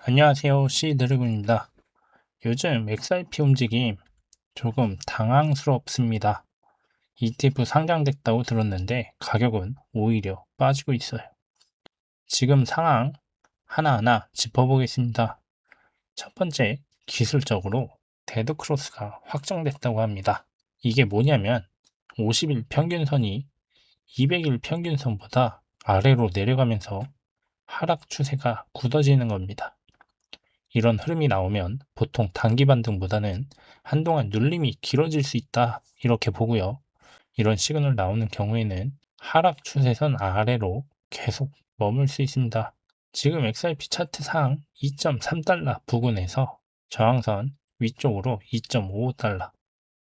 안녕하세요. C드래곤입니다. 요즘 XRP 움직임 조금 당황스럽습니다. ETF 상장됐다고 들었는데 가격은 오히려 빠지고 있어요. 지금 상황 하나하나 짚어보겠습니다. 첫 번째, 기술적으로 데드크로스가 확정됐다고 합니다. 이게 뭐냐면 50일 평균선이 200일 평균선보다 아래로 내려가면서 하락 추세가 굳어지는 겁니다. 이런 흐름이 나오면 보통 단기 반등보다는 한동안 눌림이 길어질 수 있다 이렇게 보고요. 이런 시그널 나오는 경우에는 하락 추세선 아래로 계속 머물 수 있습니다. 지금 XRP 차트상 2.3달러 부근에서 저항선 위쪽으로 2.55달러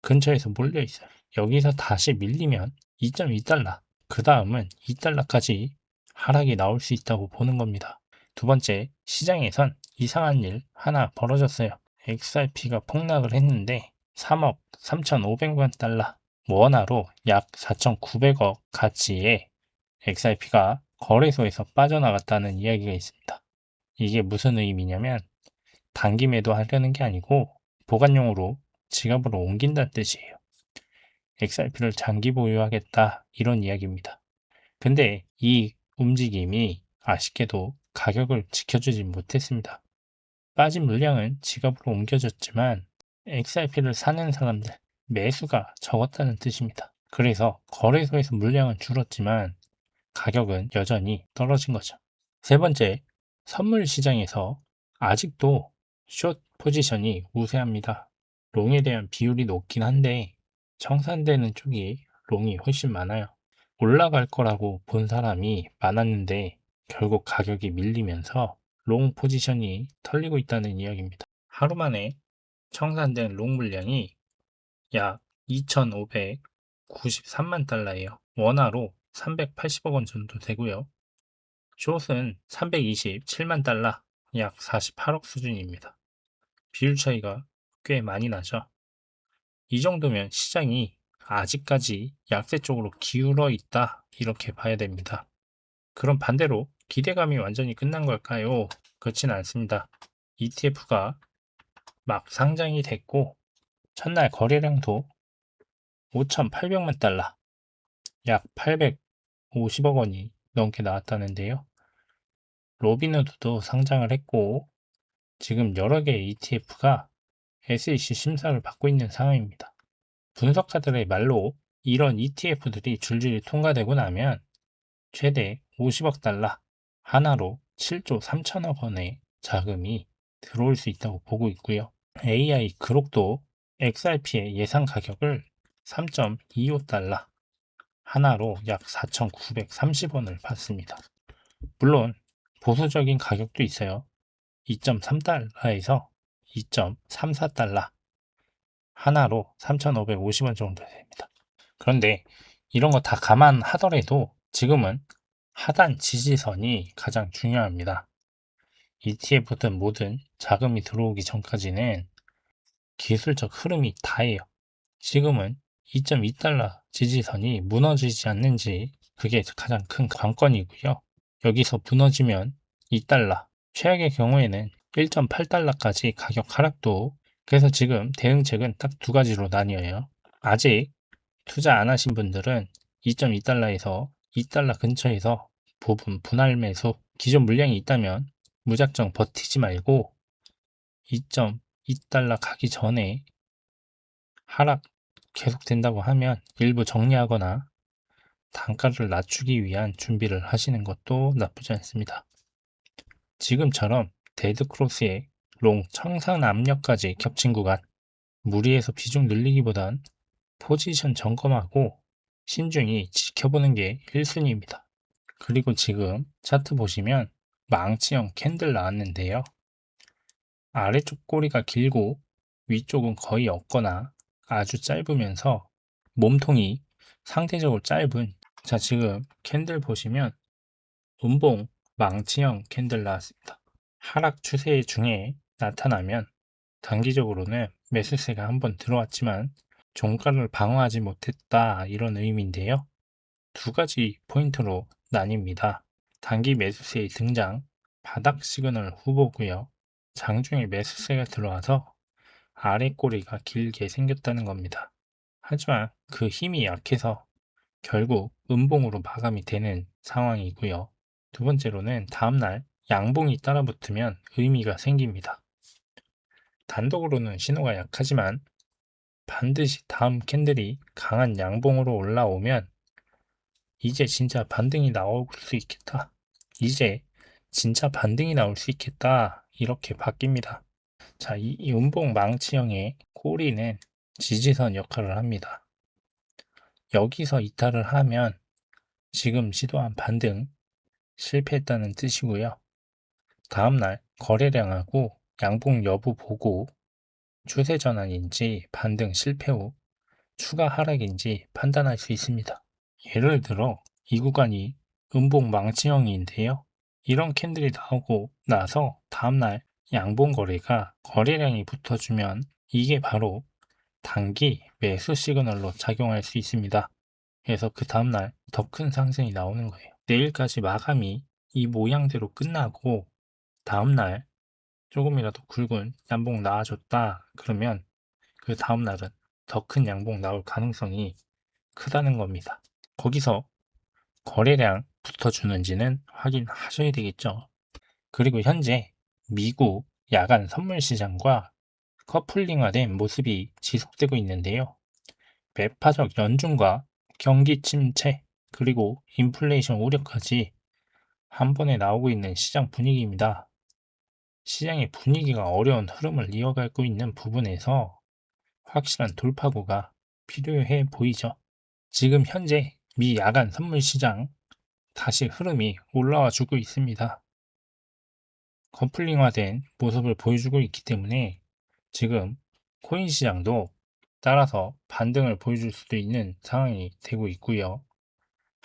근처에서 몰려 있어요. 여기서 다시 밀리면 2.2달러 그 다음은 2달러까지 하락이 나올 수 있다고 보는 겁니다. 두 번째, 시장에선 이상한 일 하나 벌어졌어요. XRP가 폭락을 했는데 3억 3,500만 달러, 원화로 약 4,900억 가치의 XRP가 거래소에서 빠져나갔다는 이야기가 있습니다. 이게 무슨 의미냐면 단기 매도하려는 게 아니고 보관용으로 지갑으로 옮긴다는 뜻이에요. XRP를 장기 보유하겠다 이런 이야기입니다. 근데 이 움직임이 아쉽게도 가격을 지켜주지 못했습니다. 빠진 물량은 지갑으로 옮겨졌지만 XRP를 사는 사람들 매수가 적었다는 뜻입니다. 그래서 거래소에서 물량은 줄었지만 가격은 여전히 떨어진 거죠. 세 번째, 선물 시장에서 아직도 숏 포지션이 우세합니다. 롱에 대한 비율이 높긴 한데 청산되는 쪽이 롱이 훨씬 많아요. 올라갈 거라고 본 사람이 많았는데 결국 가격이 밀리면서 롱 포지션이 털리고 있다는 이야기입니다. 하루 만에 청산된 롱 물량이 약 2,593만 달러예요. 원화로 380억 원 정도 되고요. 숏은 327만 달러, 약 48억 수준입니다. 비율 차이가 꽤 많이 나죠. 이 정도면 시장이 아직까지 약세 쪽으로 기울어 있다 이렇게 봐야 됩니다. 그럼 반대로 기대감이 완전히 끝난 걸까요? 그렇지는 않습니다. ETF가 막 상장이 됐고 첫날 거래량도 5,800만 달러, 약 850억 원이 넘게 나왔다는데요. 로비누드도 상장을 했고 지금 여러 개의 ETF가 SEC 심사를 받고 있는 상황입니다. 분석가들의 말로 이런 ETF들이 줄줄이 통과되고 나면 최대 50억 달러 하나로 7조 3천억 원의 자금이 들어올 수 있다고 보고 있고요. AI 그룹도 XRP의 예상 가격을 3.25달러 하나로 약 4,930원을 받습니다. 물론 보수적인 가격도 있어요. 2.3달러에서 2.34달러 하나로 3,550원 정도 됩니다. 그런데 이런 거 다 감안하더라도 지금은 하단 지지선이 가장 중요합니다. ETF든 뭐든 자금이 들어오기 전까지는 기술적 흐름이 다예요. 지금은 2.2달러 지지선이 무너지지 않는지 그게 가장 큰 관건이고요. 여기서 무너지면 2달러, 최악의 경우에는 1.8달러까지 가격 하락도 그래서 지금 대응책은 딱 두 가지로 나뉘어요. 아직 투자 안 하신 분들은 2.2달러에서 2달러 근처에서 부분 분할 매수 기존 물량이 있다면 무작정 버티지 말고 2.2달러 가기 전에 하락 계속된다고 하면 일부 정리하거나 단가를 낮추기 위한 준비를 하시는 것도 나쁘지 않습니다. 지금처럼 데드크로스의 롱 청산 압력까지 겹친 구간 무리해서 비중 늘리기보단 포지션 점검하고 신중히 지켜보는 게 1순위입니다. 그리고 지금 차트 보시면 망치형 캔들 나왔는데요. 아래쪽 꼬리가 길고 위쪽은 거의 없거나 아주 짧으면서 몸통이 상대적으로 짧은 자 지금 캔들 보시면 운봉 망치형 캔들 나왔습니다. 하락 추세 중에 나타나면 단기적으로는 매수세가 한번 들어왔지만 종가를 방어하지 못했다 이런 의미인데요. 두 가지 포인트로 나뉩니다. 단기 매수세의 등장, 바닥 시그널 후보고요. 장중에 매수세가 들어와서 아래 꼬리가 길게 생겼다는 겁니다. 하지만 그 힘이 약해서 결국 음봉으로 마감이 되는 상황이고요. 두 번째로는 다음날 양봉이 따라붙으면 의미가 생깁니다. 단독으로는 신호가 약하지만 반드시 다음 캔들이 강한 양봉으로 올라오면 이제 진짜 반등이 나올 수 있겠다. 이제 진짜 반등이 나올 수 있겠다. 이렇게 바뀝니다. 자, 이, 이 음봉 망치형의 꼬리는 지지선 역할을 합니다. 여기서 이탈을 하면 지금 시도한 반등 실패했다는 뜻이고요. 다음날 거래량하고 양봉 여부 보고 추세 전환인지 반등 실패 후 추가 하락인지 판단할 수 있습니다. 예를 들어 이 구간이 음봉 망치형인데요. 이런 캔들이 나오고 나서 다음날 양봉 거래가 거래량이 붙어주면 이게 바로 단기 매수 시그널로 작용할 수 있습니다. 그래서 그 다음날 더 큰 상승이 나오는 거예요. 내일까지 마감이 이 모양대로 끝나고 다음날 조금이라도 굵은 양봉 나와줬다 그러면 그 다음날은 더 큰 양봉 나올 가능성이 크다는 겁니다. 거기서 거래량 붙어주는지는 확인하셔야 되겠죠. 그리고 현재 미국 야간 선물 시장과 커플링화된 모습이 지속되고 있는데요. 매파적 연중과 경기 침체 그리고 인플레이션 우려까지 한 번에 나오고 있는 시장 분위기입니다. 시장의 분위기가 어려운 흐름을 이어가고 있는 부분에서 확실한 돌파구가 필요해 보이죠. 지금 현재 미 야간 선물 시장 다시 흐름이 올라와 주고 있습니다. 커플링화된 모습을 보여주고 있기 때문에 지금 코인 시장도 따라서 반등을 보여줄 수도 있는 상황이 되고 있고요.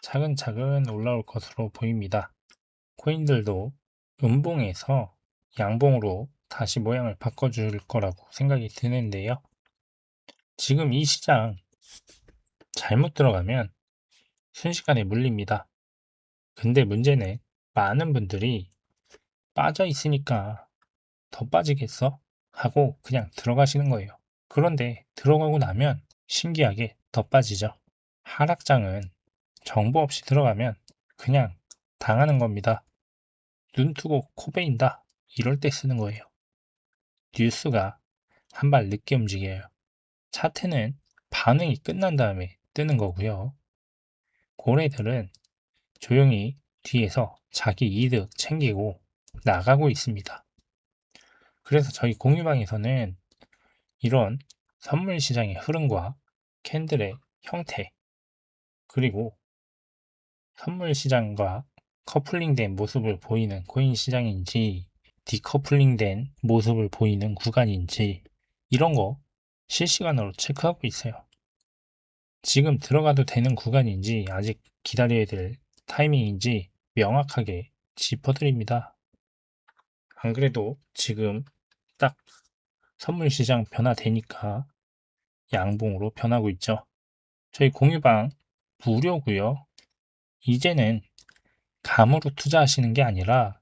차근차근 올라올 것으로 보입니다. 코인들도 음봉에서 양봉으로 다시 모양을 바꿔줄 거라고 생각이 드는데요. 지금 이 시장 잘못 들어가면 순식간에 물립니다. 근데 문제는 많은 분들이 빠져 있으니까 더 빠지겠어? 하고 그냥 들어가시는 거예요. 그런데 들어가고 나면 신기하게 더 빠지죠. 하락장은 정보 없이 들어가면 그냥 당하는 겁니다. 눈 뜨고 코 베인다. 이럴 때 쓰는 거예요. 뉴스가 한 발 늦게 움직여요. 차트는 반응이 끝난 다음에 뜨는 거고요. 고래들은 조용히 뒤에서 자기 이득 챙기고 나가고 있습니다. 그래서 저희 공유방에서는 이런 선물 시장의 흐름과 캔들의 형태, 그리고 선물 시장과 커플링된 모습을 보이는 코인 시장인지, 디커플링된 모습을 보이는 구간인지, 이런 거 실시간으로 체크하고 있어요. 지금 들어가도 되는 구간인지, 아직 기다려야 될 타이밍인지 명확하게 짚어드립니다. 안 그래도 지금 딱 선물 시장 변화되니까 양봉으로 변하고 있죠. 저희 공유방 무료고요. 이제는 감으로 투자하시는 게 아니라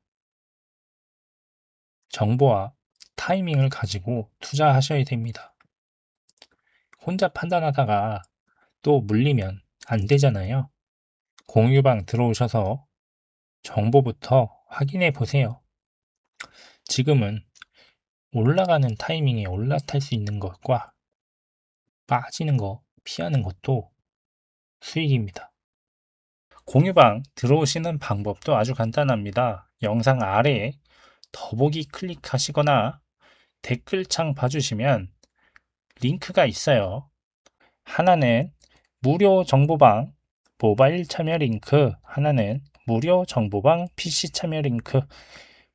정보와 타이밍을 가지고 투자하셔야 됩니다. 혼자 판단하다가 또 물리면 안 되잖아요. 공유방 들어오셔서 정보부터 확인해 보세요. 지금은 올라가는 타이밍에 올라탈 수 있는 것과 빠지는 거 피하는 것도 수익입니다. 공유방 들어오시는 방법도 아주 간단합니다. 영상 아래에 더보기 클릭하시거나 댓글창 봐주시면 링크가 있어요. 하나는 무료 정보방 모바일 참여 링크, 하나는 무료 정보방 PC 참여 링크.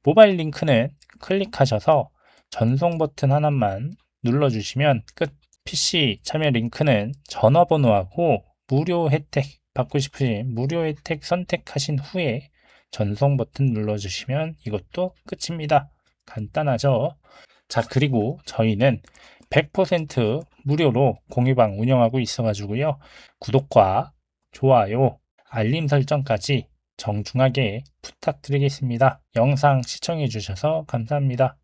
모바일 링크는 클릭하셔서 전송 버튼 하나만 눌러주시면 끝. PC 참여 링크는 전화번호하고 무료 혜택 받고 싶으신 무료 혜택 선택하신 후에 전송 버튼 눌러주시면 이것도 끝입니다. 간단하죠? 자, 그리고 저희는 100% 무료로 공유방 운영하고 있어가지고요. 구독과 좋아요, 알림 설정까지 정중하게 부탁드리겠습니다. 영상 시청해주셔서 감사합니다.